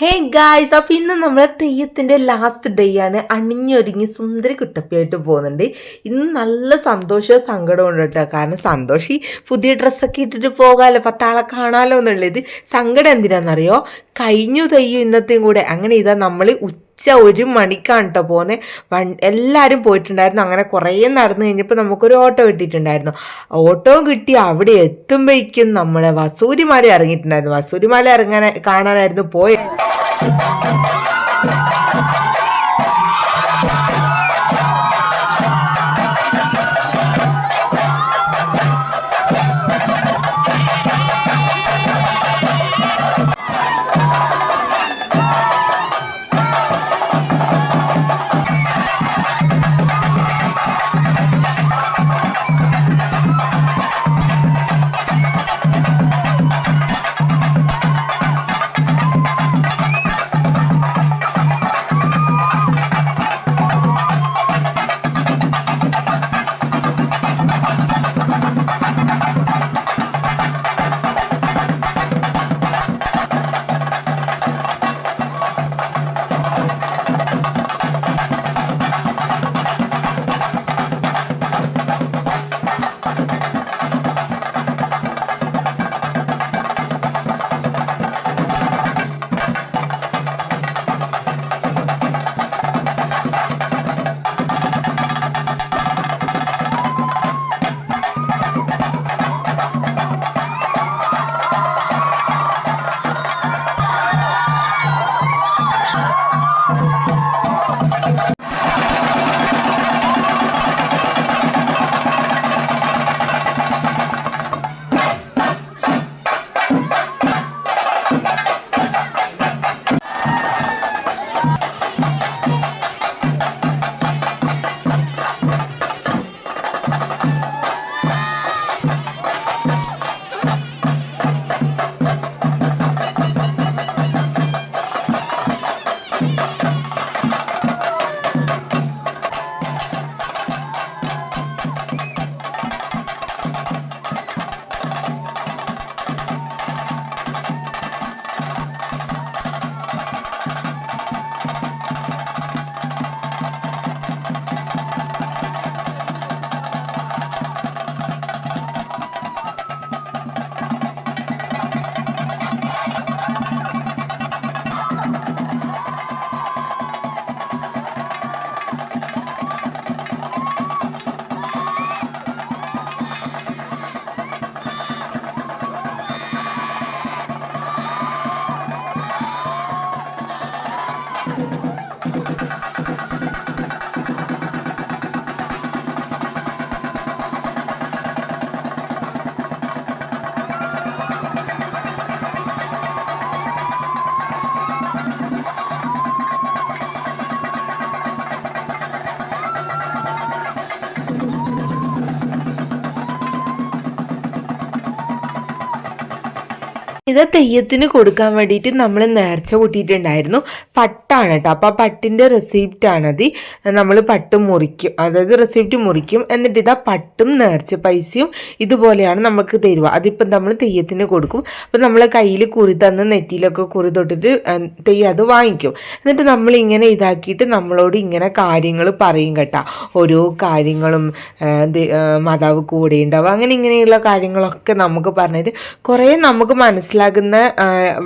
Hey guys അപ്പം ഇന്ന് നമ്മളെ തെയ്യത്തിന്റെ ലാസ്റ്റ് ഡേ ആണ്. അണിഞ്ഞൊരുങ്ങി സുന്ദരി കുട്ടപ്പിയായിട്ട് പോകുന്നുണ്ട്. ഇന്ന് നല്ല സന്തോഷവും സങ്കടവും ഉണ്ട് കേട്ടോ. കാരണം സന്തോഷി പുതിയ ഡ്രസ്സൊക്കെ ഇട്ടിട്ട് പോകാമല്ലോ പത്താളെ കാണാമല്ലോ എന്നുള്ളത്. സങ്കടം എന്തിനാണെന്നറിയോ കഴിഞ്ഞു തെയ്യും ഇന്നത്തെയും കൂടെ. അങ്ങനെ ഇതാ നമ്മൾ ഉച്ച ഒരു മണിക്കാണ് കേട്ടോ പോകുന്നത് വൺ എല്ലാവരും പോയിട്ടുണ്ടായിരുന്നു. അങ്ങനെ കുറേ നടന്നു കഴിഞ്ഞപ്പോൾ നമുക്കൊരു ഓട്ടോ കിട്ടിയിട്ടുണ്ടായിരുന്നു. ഓട്ടോ കിട്ടി. അവിടെ എത്തുമ്പോഴേക്കും നമ്മളെ വസൂരിമാല ഇറങ്ങിയിട്ടുണ്ടായിരുന്നു. വസൂരിമാല ഇറങ്ങാൻ കാണാനായിരുന്നു പോയത് ഇത് തെയ്യത്തിന് കൊടുക്കാൻ വേണ്ടിയിട്ട് നമ്മൾ നേർച്ച കൂട്ടിയിട്ടുണ്ടായിരുന്നു. പട്ടാണ് കേട്ടോ അപ്പോൾ ആ പട്ടിന്റെ റെസിപ്റ്റ് ആണത്. നമ്മൾ പട്ട് മുറിക്കും. അതായത് റെസിപ്റ്റ് മുറിക്കും. എന്നിട്ട് ഇതാ പട്ടും നേർച്ച പൈസയും ഇതുപോലെയാണ് നമുക്ക് തരുക. അതിപ്പം നമ്മൾ തെയ്യത്തിന് കൊടുക്കും. അപ്പോൾ നമ്മൾ കയ്യിൽ കുറി തന്ന് നെറ്റിയിലൊക്കെ കുറി തൊട്ടിട്ട് തെയ്യം അത് വാങ്ങിക്കും. എന്നിട്ട് നമ്മൾ ഇങ്ങനെ ഇതാക്കിയിട്ട് നമ്മളോട് ഇങ്ങനെ കാര്യങ്ങൾ പറയും കേട്ടോ. ഓരോ കാര്യങ്ങളും മാതാവ് കൂടെ ഉണ്ടാവും. അങ്ങനെ ഇങ്ങനെയുള്ള കാര്യങ്ങളൊക്കെ നമുക്ക് പറഞ്ഞിട്ട് കുറേ നമുക്ക് മനസ്സിലാക്കി മനസ്സിലാകുന്ന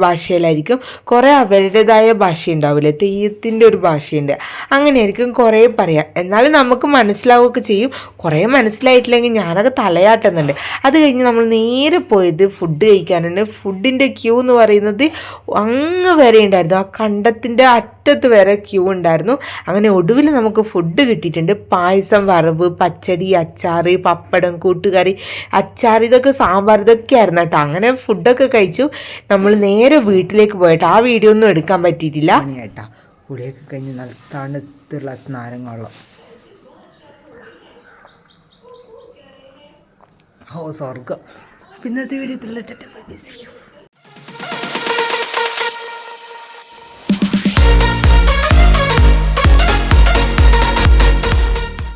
ഭാഷയിലായിരിക്കും. കുറേ അവരുടേതായ ഭാഷ ഉണ്ടാവില്ലേ തെയ്യത്തിന്റെ ഒരു ഭാഷയുണ്ട്. അങ്ങനെയായിരിക്കും കുറേ പറയാം. എന്നാലും നമുക്ക് മനസ്സിലാവുകയൊക്കെ ചെയ്യും. കുറേ മനസ്സിലായിട്ടില്ലെങ്കിൽ ഞാനൊക്കെ തലയാട്ടുന്നുണ്ട്. അത് കഴിഞ്ഞ് നമ്മൾ നേരെ പോയത് ഫുഡ് കഴിക്കാനുണ്ട് ഫുഡിന്റെ ക്യൂ എന്ന് പറയുന്നത് അങ്ങ് വരെ ഉണ്ടായിരുന്നു. ആ കണ്ടത്തിന്റെ അറ്റത്ത് വരെ ക്യൂ ഉണ്ടായിരുന്നു. അങ്ങനെ ഒടുവിൽ നമുക്ക് ഫുഡ് കിട്ടിയിട്ടുണ്ട്. പായസം വറവ് പച്ചടി അച്ചാറ് പപ്പടം കൂട്ടുകറി അച്ചാർ ഇതൊക്കെ സാമ്പാർ ഇതൊക്കെ ആയിരുന്നു കേട്ടോ. അങ്ങനെ ഫുഡൊക്കെ കഴിച്ചു. നമ്മൾ നേരെ വീട്ടിലേക്ക് പോയിട്ട് ആ വീഡിയോ ഒന്നും എടുക്കാൻ പറ്റിയിട്ടില്ല. ഏട്ടാ കുളിയൊക്കെ കഴിഞ്ഞ് നല്ല തണുത്തുള്ള സ്നാനം കൊള്ളാം ഓ സ്വർഗം പിന്നത്തെ വീഡിയോ